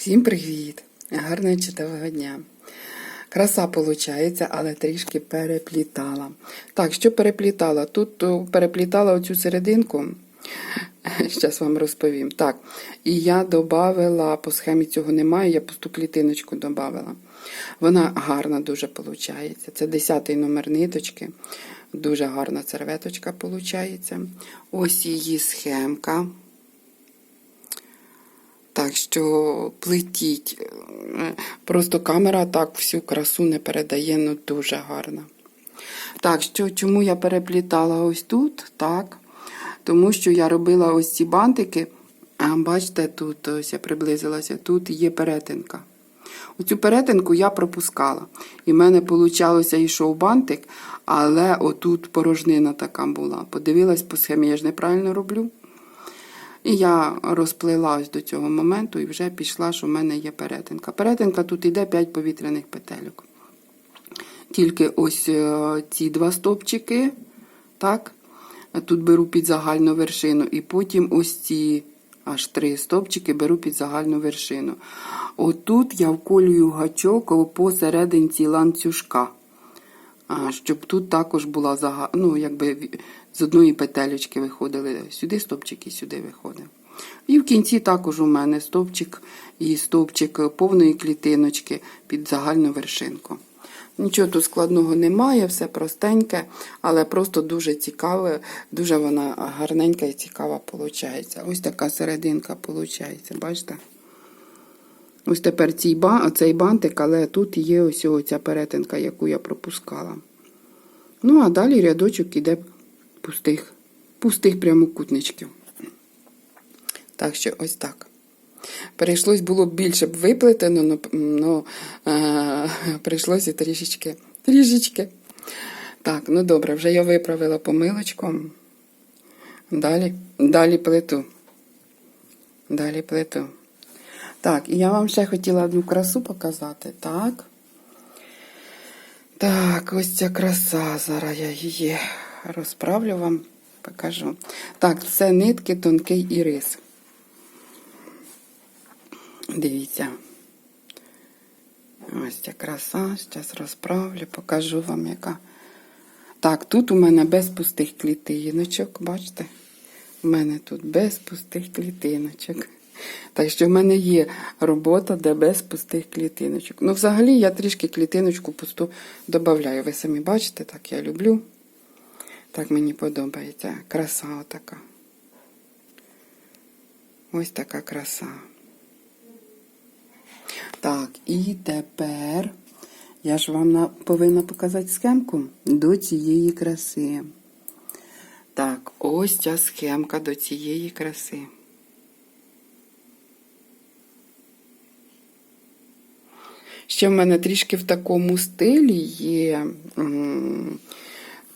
Всім привіт! Гарного чудового дня! Краса виходить, але трішки переплітала. Так, що переплітала? Тут переплітала оцю серединку. Зараз вам розповім. Так, і я додавала, по схемі цього немає, я пусту клітиночку додавала. Вона гарна дуже виходить. Це 10-й номер ниточки. Дуже гарна серветочка виходить. Ось її схемка. Так що плетіть. Просто камера так всю красу не передає, ну дуже гарна. Так, що, чому я переплітала ось тут? Так. Тому що я робила ось ці бантики. Бачите, тут ось я приблизилася, тут є перетинка. Оцю перетинку я пропускала. І в мене вийшло, йшов бантик, але отут порожнина така була. Подивилась по схемі, я ж неправильно роблю. І я розплилась до цього моменту і вже пішла, що в мене є перетинка. Перетинка тут йде 5 повітряних петельок. Тільки ось е, ці два стопчики, так, тут беру під загальну вершину, і потім ось ці аж три стопчики беру під загальну вершину. Отут я вколюю гачок посерединці ланцюжка. Щоб тут також була зага... ну, якби з одної петелечки виходили сюди стовпчик і сюди виходив. І в кінці також у мене стовпчик і стовпчик повної клітиночки під загальну вершинку. Нічого тут складного немає, все простеньке, але просто дуже цікаве, дуже вона гарненька і цікава виходить. Ось така серединка виходить, бачите? Ось тепер цей, ба- цей бантик, але тут є ось ця перетинка, яку я пропускала. Ну, а далі рядочок іде пустих, пустих прямокутничків. Так що ось так. Прийшлось було б більше б виплетено, но, но е, прийшлося трішечки. Трішечки. Так, ну добре, вже я виправила помилочку. Далі, далі плиту. Далі плиту. Так, і я вам ще хотіла одну красу показати. Так. Так, ось ця краса. Зараз я її розправлю вам, покажу. Так, це нитки тонкий ірис. Дивіться. Ось ця краса. Зараз розправлю, покажу вам, яка. Так, тут у мене без пустих клітиночок, бачите? У мене тут без пустих клітиночок. Так що в мене є робота, де без пустих клітиночок. Ну, взагалі, я трішки клітиночку пусту додаю. Ви самі бачите, так я люблю. Так мені подобається. Краса отака. Ось така краса. Так, і тепер я ж вам на- повинна показати схемку до цієї краси. Так, ось ця схемка до цієї краси. Ще в мене трішки в такому стилі є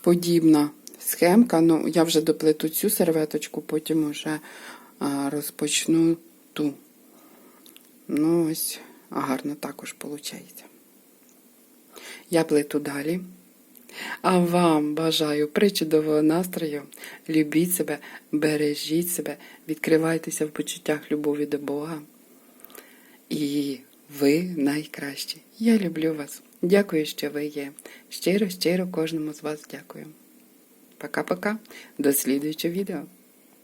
подібна схемка. Ну, я вже доплету цю серветочку, потім вже розпочну ту. Ну, ось гарно також виходить. Я плету далі. А вам бажаю причудового настрою. Любіть себе, бережіть себе, відкривайтеся в почуттях любові до Бога. І ви найкращі. Я люблю вас. Дякую, що ви є. Щиро, щиро кожному з вас дякую. Пока-пока. До слідуючого відео.